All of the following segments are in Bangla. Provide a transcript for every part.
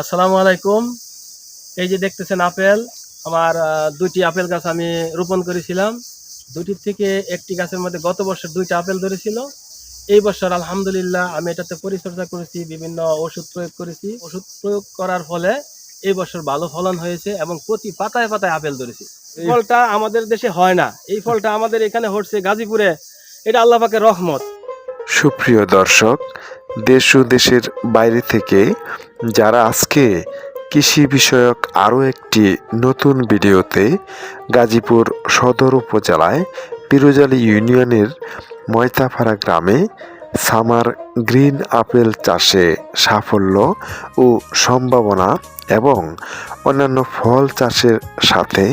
আসসালামু আলাইকুম। এই যে দেখতেছেন আপেল, আমার দুইটি আপেল গাছ আমি রোপণ করেছিলাম। দুটির থেকে একটি গাছের মধ্যে গত বছর দুইটা আপেল ধরেছিল। এই বছর আলহামদুলিল্লাহ আমি এটাতে পরিচর্যা করেছি, বিভিন্ন ওষুধ প্রয়োগ করেছি। ওষুধ প্রয়োগ করার ফলে এই বছর ভালো ফলন হয়েছে এবং প্রতি পাতায় পাতায় আপেল ধরেছি। এই ফলটা আমাদের দেশে হয় না। এই ফলটা আমাদের এখানে হচ্ছে গাজীপুরে। এটা আল্লাহ পাকের রহমত। সুপ্রিয় দর্শক দেশ ও দেশের বাইরে থেকে যারা আজকে কৃষি বিষয়ক আরও একটি নতুন ভিডিওতে গাজীপুর সদর উপজেলায় পিরোজালি ইউনিয়নের ময়তাফাড়া গ্রামে সামার গ্রিন আপেল চাষে সাফল্য ও সম্ভাবনা এবং অন্যান্য ফল চাষের সাথে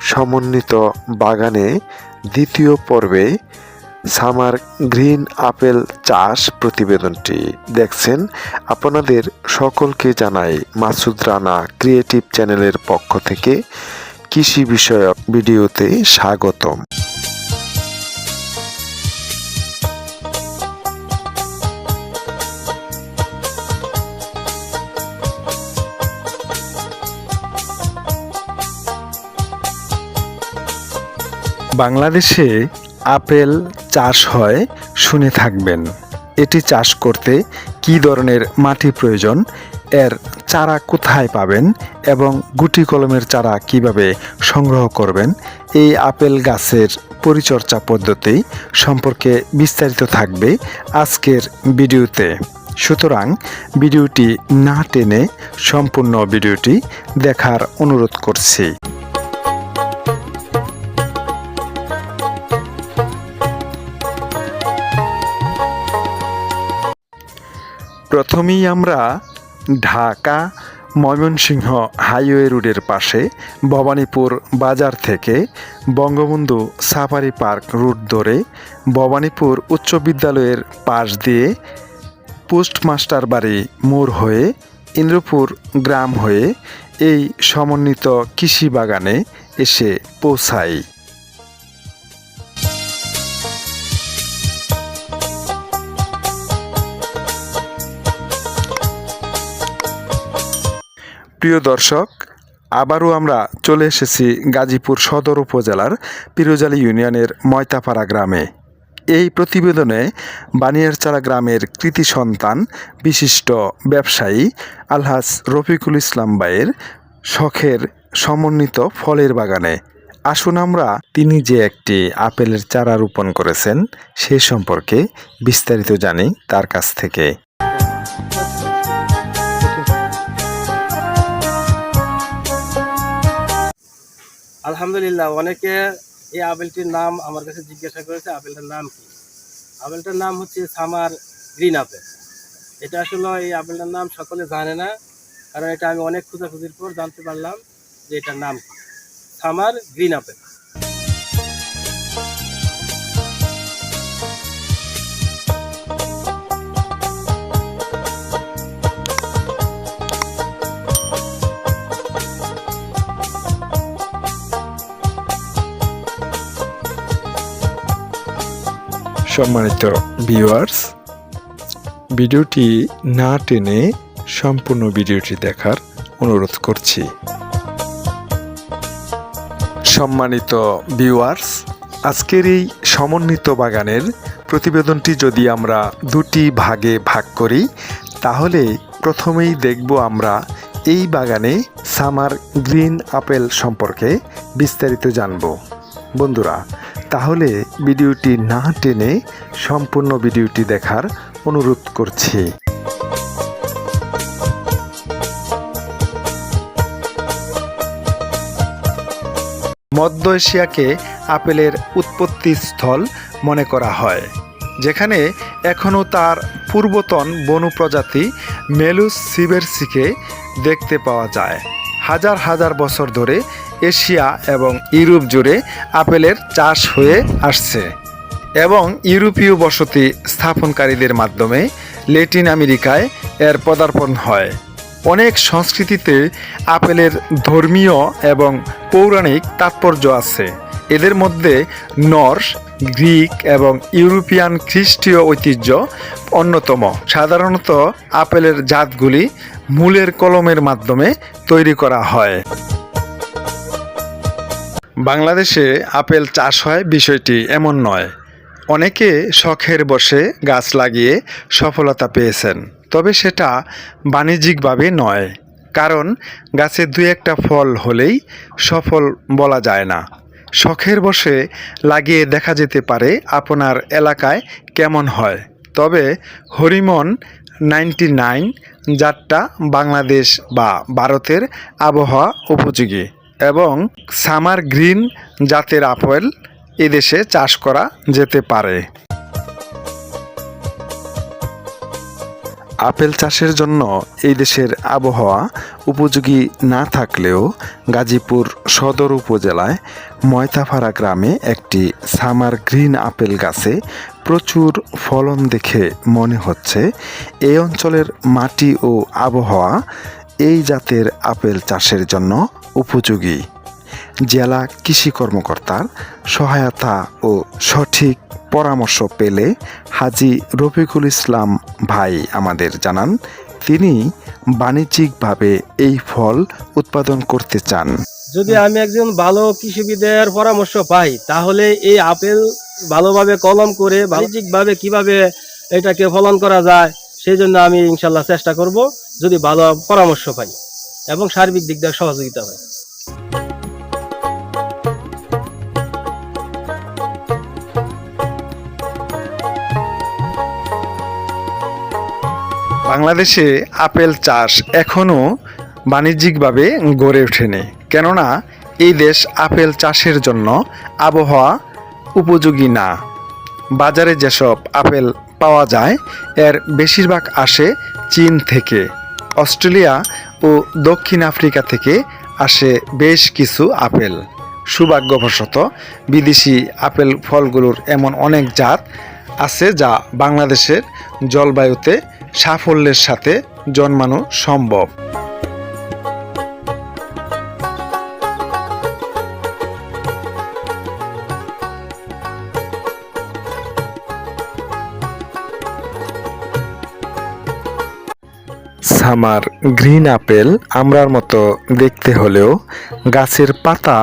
সমন্বিত বাগানে দ্বিতীয় পর্বে সামার গ্রিন আপেল চাষ প্রতিবেদনটি। দেখছেন, আপনাদের সকলকে জানাই মাসুদ রানা ক্রিয়েটিভ চ্যানেলের পক্ষ থেকে কৃষি বিষয়ক ভিডিওতে স্বাগতম। বাংলাদেশে আপেল চাষ হয়, শুনে থাকবেন। এটি চাষ করতে কী ধরনের মাটি প্রয়োজন, এর চারা কোথায় পাবেন এবং গুটি কলমের চারা কীভাবে সংগ্রহ করবেন, এই আপেল গাছের পরিচর্যা পদ্ধতি সম্পর্কে বিস্তারিত থাকবে আজকের ভিডিওতে। সুতরাং ভিডিওটি না টেনে সম্পূর্ণ ভিডিওটি দেখার অনুরোধ করছি। প্রথমেই আমরা ঢাকা ময়মনসিংহ হাইওয়ে রোডের পাশে ভবানীপুর বাজার থেকে বঙ্গবন্ধু সাফারি পার্ক রুট ধরে ভবানীপুর উচ্চ বিদ্যালয়ের পাশ দিয়ে পোস্টমাস্টার বাড়ি মোড় হয়ে ইন্দ্রপুর গ্রাম হয়ে এই সমন্বিত কৃষি বাগানে এসে পৌঁছাই। প্রিয় দর্শক, আবারও আমরা চলে এসেছি গাজীপুর সদর উপজেলার পিরোজালি ইউনিয়নের ময়তাপাড়া গ্রামে। এই প্রতিবেদনে বানিয়ারচারা গ্রামের কৃতি সন্তান, বিশিষ্ট ব্যবসায়ী আলহাজ রফিকুল ইসলাম বাইয়ের শখের সমন্বিত ফলের বাগানে। আসুন আমরা, তিনি যে একটি আপেলের চারা রোপণ করেছেন, সে সম্পর্কে বিস্তারিত জানি তার কাছ থেকে। আলহামদুলিল্লাহ, অনেকে এই আপেলটির নাম আমার কাছে জিজ্ঞাসা করেছে, আপেলটার নাম কি? আপেলটার নাম হচ্ছে সামার গ্রিন আপেল। এটা আসলে এই আপেলটার নাম সকলে জানে না, কারণ এটা আমি অনেক খোঁজাখুঁজির পর জানতে পারলাম যে এটার নাম কি। Summer green apple. সম্মানিত ভিউয়ার্স ভিডিওটি না টেনে সম্পূর্ণ ভিডিওটি দেখার অনুরোধ করছি। সম্মানিত ভিউয়ার্স আজকের এই সমন্বিত বাগানের প্রতিবেদনটি যদি আমরা দুটি ভাগে ভাগ করি, তাহলে প্রথমেই দেখব আমরা এই বাগানে সামার গ্রিন আপেল সম্পর্কে বিস্তারিত জানব। বন্ধুরা তাহলে ভিডিওটি না টেনে সম্পূর্ণ ভিডিওটি দেখার অনুরোধ করছি। মধ্য এশিয়াকে আপেলের উৎপত্তি স্থল মনে করা হয়, যেখানে এখনও তার পূর্বতন বনু প্রজাতি মেলুস সিবেরসিকে দেখতে পাওয়া যায়। হাজার হাজার বছর ধরে এশিয়া এবং ইউরোপ জুড়ে আপেলের চাষ হয়ে আসছে এবং ইউরোপীয় বসতি স্থাপনকারীদের মাধ্যমে ল্যাটিন আমেরিকায় এর পদার্পণ হয়। অনেক সংস্কৃতিতে আপেলের ধর্মীয় এবং পৌরাণিক তাৎপর্য আছে। এদের মধ্যে নর্স, গ্রিক এবং ইউরোপিয়ান খ্রিস্টীয় ঐতিহ্য অন্যতম। সাধারণত আপেলের জাতগুলি মূলের কলমের মাধ্যমে তৈরি করা হয়। বাংলাদেশে আপেল চাষ হয় বিষয়টি এমন নয়। অনেকে শখের বসে গাছ লাগিয়ে সফলতা পেয়েছেন, তবে সেটা বাণিজ্যিকভাবে নয়, কারণ গাছে দুই একটা ফল হলেই সফল বলা যায় না। শখের বসে লাগিয়ে দেখা যেতে পারে আপনার এলাকায় কেমন হয়, তবে হরিমন নাইনটি নাইন জাতটা বাংলাদেশ বা ভারতের আবহাওয়া উপযোগী। এবং সামার গ্রিন জাতের আপেল এদেশে চাষ করা যেতে পারে। আপেল চাষের জন্য এই দেশের আবহাওয়া উপযোগী না থাকলেও গাজীপুর সদর উপজেলায় ময়তাফাড়া গ্রামে একটি সামার গ্রিন আপেল গাছে প্রচুর ফলন দেখে মনে হচ্ছে। এই অঞ্চলের মাটি ও আবহাওয়া এই জাতের আপেল চাষের জন্য উপযোগী। জেলা কৃষি কর্মকর্তার সহায়তা ও সঠিক পরামর্শ পেলে হাজি রফিকুল ইসলাম ভাই আমাদের জানান, তিনি বাণিজ্যিকভাবে এই ফল উৎপাদন করতে চান। যদি আমি একজন ভালো কৃষিবিদের পরামর্শ পাই, তাহলে এই আপেল ভালোভাবে কলম করে বাণিজ্যিকভাবে কীভাবে এটাকে ফলন করা যায়? সেই জন্য আমি ইনশাল্লাহ চেষ্টা করব যদি ভালো পরামর্শ পাই এবং সার্বিক দিক দিয়ে সহযোগিতা হয়। বাংলাদেশে আপেল চাষ এখনও বাণিজ্যিকভাবে গড়ে ওঠেনি। কেননা এই দেশ আপেল চাষের জন্য আবহাওয়া উপযোগী না। বাজারে যেসব আপেল পাওয়া যায়। এর বেশিরভাগ আসে চীন থেকে। অস্ট্রেলিয়া ও দক্ষিণ আফ্রিকা থেকে আসে বেশ কিছু আপেল। সৌভাগ্যবশত বিদেশি আপেল ফলগুলোর এমন অনেক জাত আছে যা বাংলাদেশের জলবায়ুতে সাফল্যের সাথে জন্মানো সম্ভব। সামার গ্রিন আপেল আমরার মতো দেখতে হলেও গাছের পাতা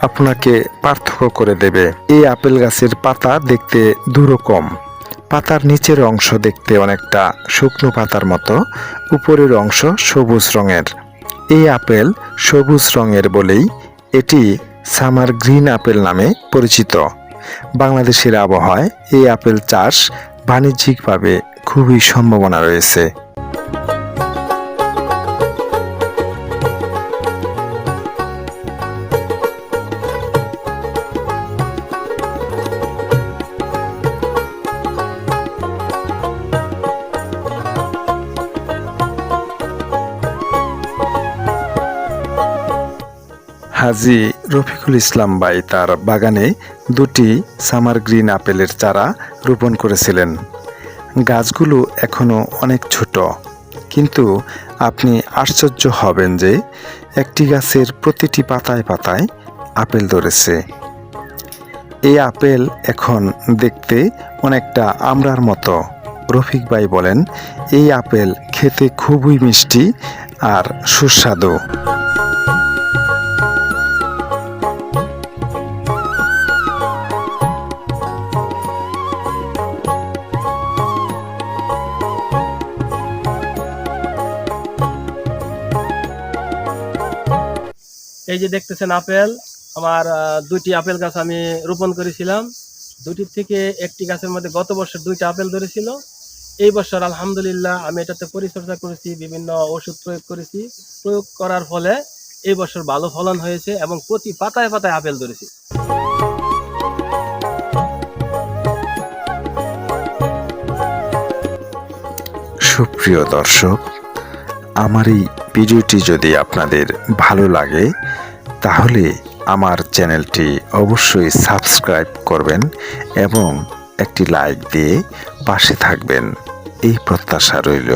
আপনাকে পার্থক্য করে দেবে। এই আপেল গাছের পাতা দেখতে দুরকম। পাতার নিচের অংশ দেখতে অনেকটা শুকনো পাতার মতো, উপরের অংশ সবুজ রঙের। এই আপেল সবুজ রঙের বলেই এটি সামার গ্রিন আপেল নামে পরিচিত। বাংলাদেশের আবহাওয়ায় এই আপেল চাষ বাণিজ্যিকভাবে খুবই সম্ভাবনা রয়েছে। হাজি রফিকুল ইসলাম ভাই তার বাগানে দুটি সামার গ্রিন আপেলের চারা রোপণ করেছিলেন। গাছগুলো এখনও অনেক ছোট। কিন্তু আপনি আশ্চর্য হবেন যে একটি গাছের প্রতিটি পাতায় পাতায় আপেল ধরেছে। এই আপেল এখন দেখতে অনেকটা আমরার মতো। রফিক ভাই বলেন, এই আপেল খেতে খুবই মিষ্টি আর সুস্বাদু। এই যে দেখতেছেন আপেল, আমার দুইটি আপেল গাছ আমি রোপণ করেছিলাম। দুটির থেকে একটি গাছের মধ্যে গত বছর দুইটা আপেল ধরেছিল। এই বছর আলহামদুলিল্লাহ আমি এটাতে পরিচর্যা করেছি, বিভিন্ন ওষুধ প্রয়োগ করেছি। প্রয়োগ করার ফলে এই বছর ভালো ফলন হয়েছে এবং প্রতি পাতায় পাতায় আপেল ধরেছি। সুপ্রিয় দর্শক, আমার এই ভিডিওটি যদি আপনাদের ভালো লাগে, তাহলে আমার চ্যানেলটি অবশ্যই সাবস্ক্রাইব করবেন এবং একটি লাইক দিয়ে পাশে থাকবেন। এই প্রত্যাশা রইল।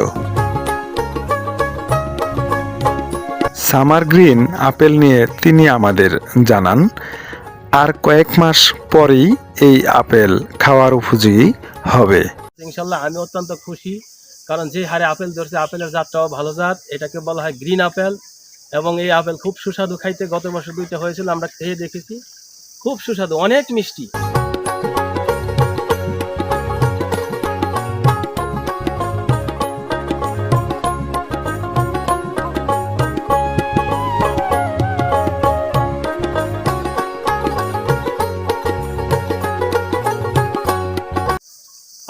সামার গ্রিন আপেল নিয়ে তিনি আমাদের জানান, আর কয়েক মাস পরেই এই আপেল খাওয়ার উপযোগী হবে। ইনশাল্লাহ আমি অত্যন্ত খুশি। কারণ যে হারে আপেল ধরছে, আপেলের জাতটাও ভালো জাত। এটাকে বলা হয় গ্রিন আপেল। এবং এই আপেল খুব সুস্বাদু, খাইতে গত বছর দুইটা হয়েছিল, আমরা খেয়ে দেখেছি। খুব সুস্বাদু, অনেক মিষ্টি।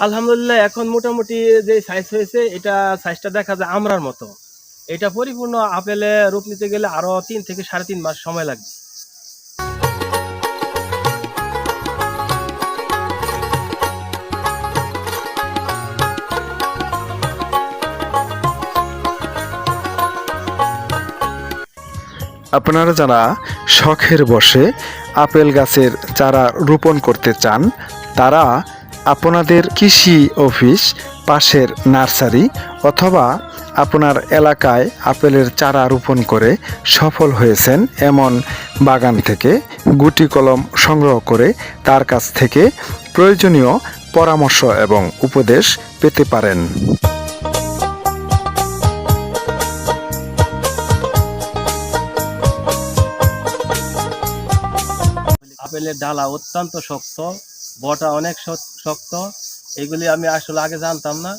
আলহামদুলিল্লাহ, এখন মোটামুটি যে সাইজ হয়েছে, এটা সাইজটা দেখা যায় আমরার মতো। এটা পরিপূর্ণ আপেলে রূপ নিতে গেলে আরও তিন থেকে সাড়ে তিন মাস সময় লাগবে। আপনারা যারা শখের বসে আপেল গাছের চারা রোপণ করতে চান, তারা আপনাদের কৃষি অফিস, পাশের নার্সারি অথবা আপনার এলাকায় আপেলের চারা রোপণ করে সফল হয়েছেন এমন বাগান থেকে গুটি কলম সংগ্রহ করে তার কাছ থেকে প্রয়োজনীয় পরামর্শ এবং উপদেশ পেতে পারেন। আপেলের ডালা অত্যন্ত শক্ত বটা অনেক শক্ত। এগুলি আমি আসলে আগে জানতাম না।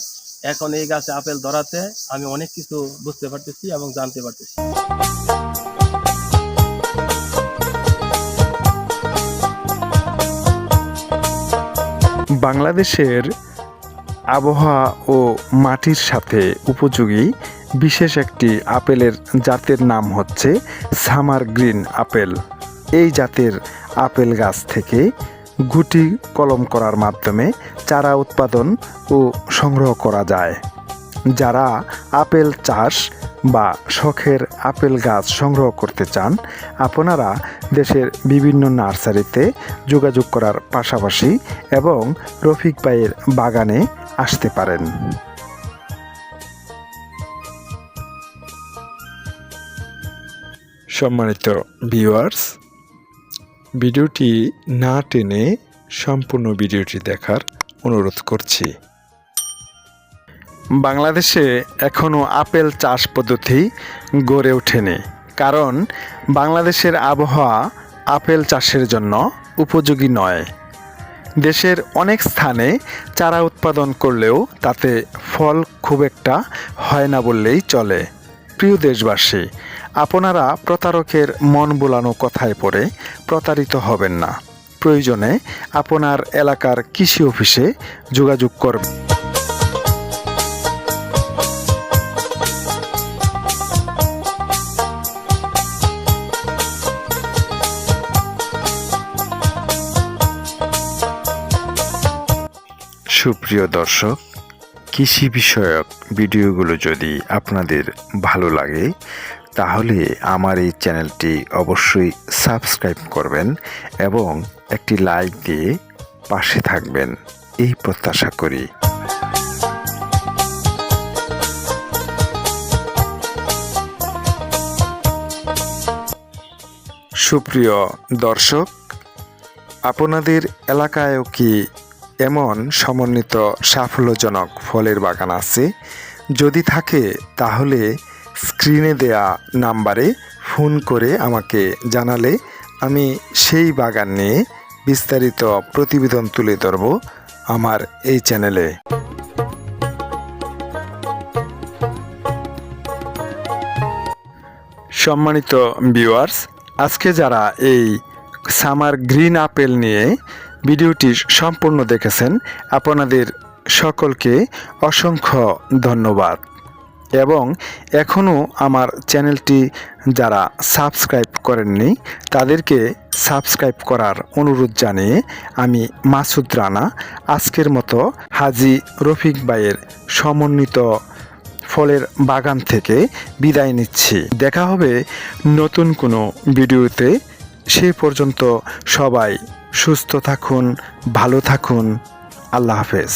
এখন এই গাছে আপেল ধরাতে আমি অনেক কিছু বুঝতে পারতেছি এবং জানতে পারতেছি। বাংলাদেশের আবহাওয়া ও মাটির সাথে উপযোগী বিশেষ একটি আপেলের জাতের নাম হচ্ছে সামার গ্রিন আপেল। এই জাতের আপেল গাছ থেকে গুটি কলম করার মাধ্যমে চারা উৎপাদন ও সংগ্রহ করা যায়। যারা আপেল চাষ বা শখের আপেল গাছ সংগ্রহ করতে চান, আপনারা দেশের বিভিন্ন নার্সারিতে যোগাযোগ করার পাশাপাশি এবং রফিক ভাইয়ের বাগানে আসতে পারেন। সম্মানিত ভিউয়ার্স ভিডিওটি না টেনে সম্পূর্ণ ভিডিওটি দেখার অনুরোধ করছি। বাংলাদেশে এখনও আপেল চাষ পদ্ধতি গড়ে ওঠেনি, কারণ বাংলাদেশের আবহাওয়া আপেল চাষের জন্য উপযোগী নয়। দেশের অনেক স্থানে চারা উৎপাদন করলেও তাতে ফল খুব একটা হয় না বললেই চলে। প্রিয় দেশবাসী আপনারা প্রতারকের মন বোলানো কথায় পড়ে প্রতারিত হবেন না। প্রয়োজনে আপনার এলাকার কৃষি অফিসে যোগাযোগ করবেন। সুপ্রিয় দর্শক, কৃষি বিষয়ক ভিডিওগুলো যদি আপনাদের ভালো লাগে তাহলে আমার এই চ্যানেলটি অবশ্যই সাবস্ক্রাইব করবেন এবং একটি লাইক দিয়ে পাশে থাকবেন। এই প্রত্যাশা করি। সুপ্রিয় দর্শক, আপনাদের এলাকায়ও কি এমন সমন্বিত সাফল্যজনক ফলের বাগান আছে? যদি থাকে, তাহলে স্ক্রিনে দেয়া নাম্বারে ফোন করে আমাকে জানালে, আমি সেই বাগান নিয়ে বিস্তারিত প্রতিবেদন তুলে ধরব আমার এই চ্যানেলে। সম্মানিত ভিউয়ার্স আজকে যারা এই সামার গ্রিন আপেল নিয়ে ভিডিওটি সম্পূর্ণ দেখেছেন, আপনাদের সকলকে অসংখ্য ধন্যবাদ। এবং এখনও আমার চ্যানেলটি যারা সাবস্ক্রাইব করেননি, তাদেরকে সাবস্ক্রাইব করার অনুরোধ জানিয়ে আমি মাসুদ রানা, আজকের মতো হাজি রফিক ভাইয়ের সমন্বিত ফলের বাগান থেকে বিদায় নিচ্ছি। দেখা হবে নতুন কোনো ভিডিওতে। সে পর্যন্ত সবাই সুস্থ থাকুন, ভালো থাকুন। আল্লাহ হাফেজ।